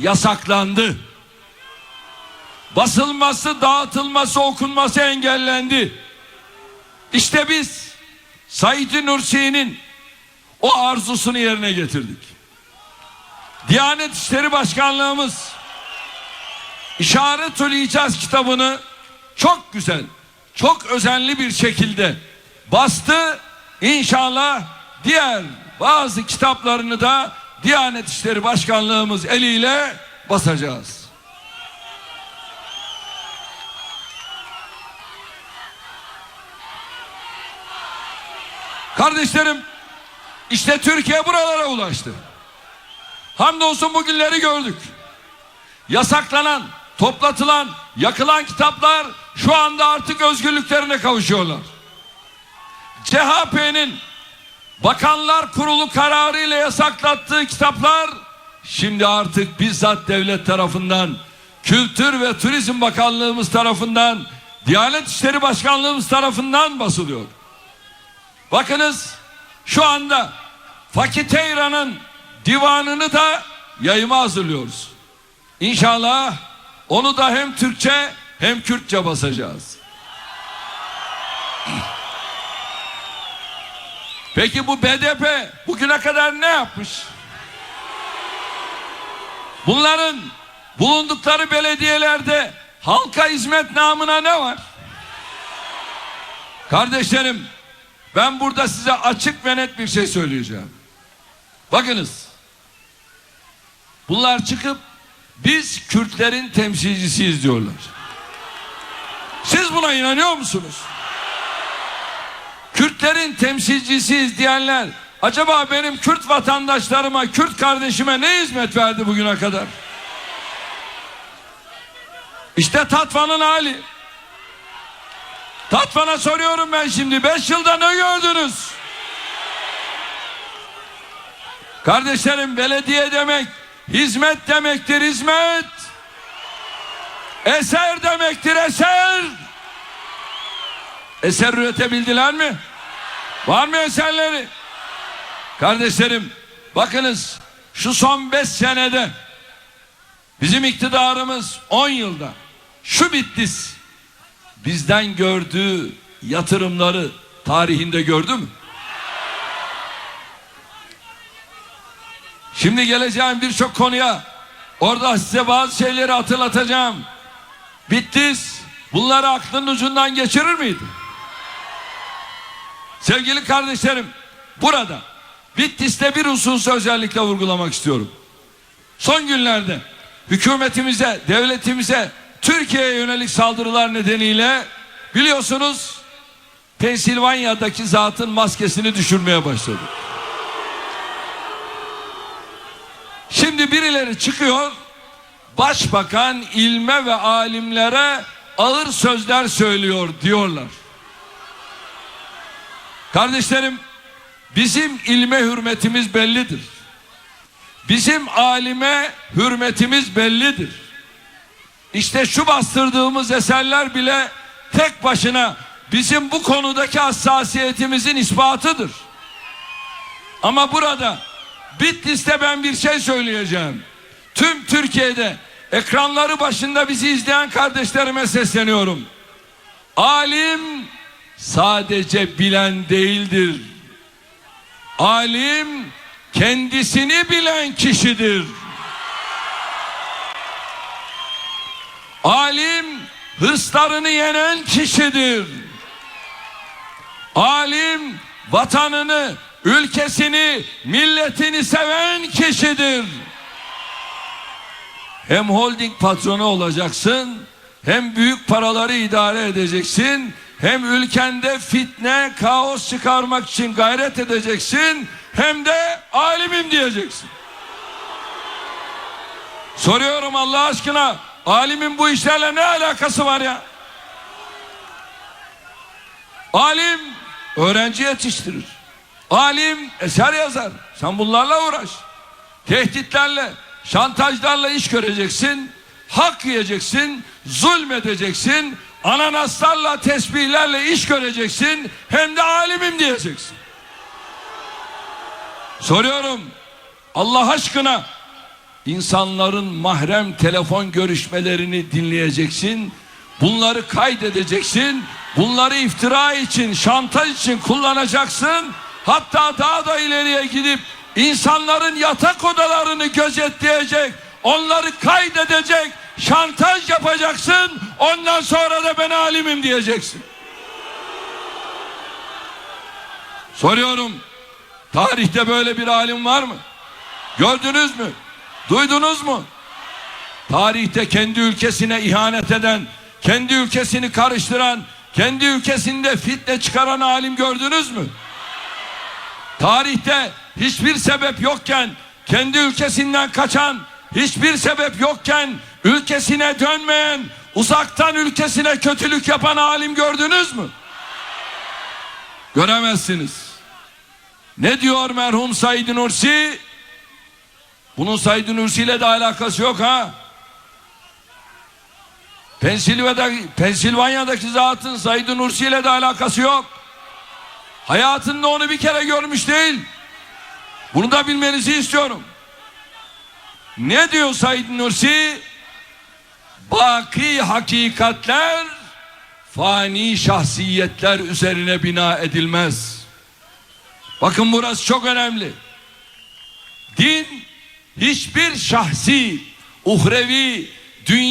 yasaklandı. Basılması, dağıtılması, okunması engellendi. İşte biz Said Nursi'nin o arzusunu yerine getirdik. Diyanet İşleri Başkanlığımız İşaretül İcaz kitabını çok güzel, çok özenli bir şekilde bastı. İnşallah diğer bazı kitaplarını da Diyanet İşleri Başkanlığımız eliyle basacağız. Kardeşlerim işte Türkiye buralara ulaştı. Hamdolsun bugünleri gördük. Yasaklanan, toplatılan, yakılan kitaplar şu anda artık özgürlüklerine kavuşuyorlar. CHP'nin Bakanlar Kurulu kararı ile yasaklattığı kitaplar şimdi artık bizzat devlet tarafından, Kültür ve Turizm Bakanlığımız tarafından, Diyanet İşleri Başkanlığımız tarafından basılıyor. Bakınız şu anda Fakiteyra'nın divanını da yayıma hazırlıyoruz. İnşallah onu da hem Türkçe hem Kürtçe basacağız. Peki bu BDP bugüne kadar ne yapmış? Bunların bulundukları belediyelerde halka hizmet namına ne var? Kardeşlerim ben burada size açık ve net bir şey söyleyeceğim. Bakınız. Bunlar çıkıp biz Kürtlerin temsilcisiyiz diyorlar. Siz buna inanıyor musunuz? Kürtlerin temsilcisiyiz diyenler acaba benim Kürt vatandaşlarıma, Kürt kardeşime ne hizmet verdi bugüne kadar? İşte Tatvan'ın hali. Tatvan'a soruyorum ben şimdi. Beş yılda ne gördünüz? Kardeşlerim belediye demek hizmet demektir hizmet. Eser demektir eser. Eser üretebildiler mi? Var mı eserleri? Kardeşlerim bakınız şu son beş senede bizim iktidarımız on yılda şu Bitlis bizden gördüğü yatırımları tarihinde gördü mü? Şimdi geleceğim birçok konuya orada size bazı şeyleri hatırlatacağım. Bitlis bunları aklının ucundan geçirir miydi? Sevgili kardeşlerim burada Bitlis'te bir hususu özellikle vurgulamak istiyorum. Son günlerde hükümetimize, devletimize Türkiye'ye yönelik saldırılar nedeniyle biliyorsunuz Pensilvanya'daki zatın maskesini düşürmeye başladı. Şimdi birileri çıkıyor başbakan ilme ve alimlere ağır sözler söylüyor diyorlar. Kardeşlerim bizim ilme hürmetimiz bellidir. Bizim alime hürmetimiz bellidir. İşte şu bastırdığımız eserler bile tek başına bizim bu konudaki hassasiyetimizin ispatıdır. Ama burada Bitlis'te ben bir şey söyleyeceğim. Tüm Türkiye'de ekranları başında bizi izleyen kardeşlerime sesleniyorum. Alim sadece bilen değildir. Alim kendisini bilen kişidir. Alim hırslarını yenen kişidir. Alim vatanını, ülkesini, milletini seven kişidir. Hem holding patronu olacaksın, hem büyük paraları idare edeceksin, hem ülkende fitne, kaos çıkarmak için gayret edeceksin, hem de alimim diyeceksin. Soruyorum Allah aşkına, alimin bu işlerle ne alakası var ya? Alim öğrenci yetiştirir. Alim eser yazar. Sen bunlarla uğraş. Tehditlerle, şantajlarla iş göreceksin. Hak yiyeceksin, zulmedeceksin. Ananaslarla, tesbihlerle iş göreceksin. Hem de alimim diyeceksin. Soruyorum. Allah aşkına insanların mahrem telefon görüşmelerini dinleyeceksin. Bunları kaydedeceksin. Bunları iftira için, şantaj için kullanacaksın. Hatta daha da ileriye gidip insanların yatak odalarını gözetleyecek, onları kaydedecek, şantaj yapacaksın. Ondan sonra da ben alimim diyeceksin. Soruyorum. Tarihte böyle bir alim var mı? Gördünüz mü? Duydunuz mu? Tarihte kendi ülkesine ihanet eden, kendi ülkesini karıştıran, kendi ülkesinde fitne çıkaran alim gördünüz mü? Tarihte hiçbir sebep yokken kendi ülkesinden kaçan, hiçbir sebep yokken ülkesine dönmeyen, uzaktan ülkesine kötülük yapan alim gördünüz mü? Göremezsiniz. Ne diyor merhum Said Nursi? Bunun Said Nursi ile de alakası yok ha. Pensilvanya'daki, Pensilvanya'daki zatın Said Nursi ile de alakası yok. Hayatında onu bir kere görmüş değil. Bunu da bilmenizi istiyorum. Ne diyor Said Nursi? Baki hakikatler fani şahsiyetler üzerine bina edilmez. Bakın burası çok önemli. Din hiçbir şahsi, uhrevi, dünya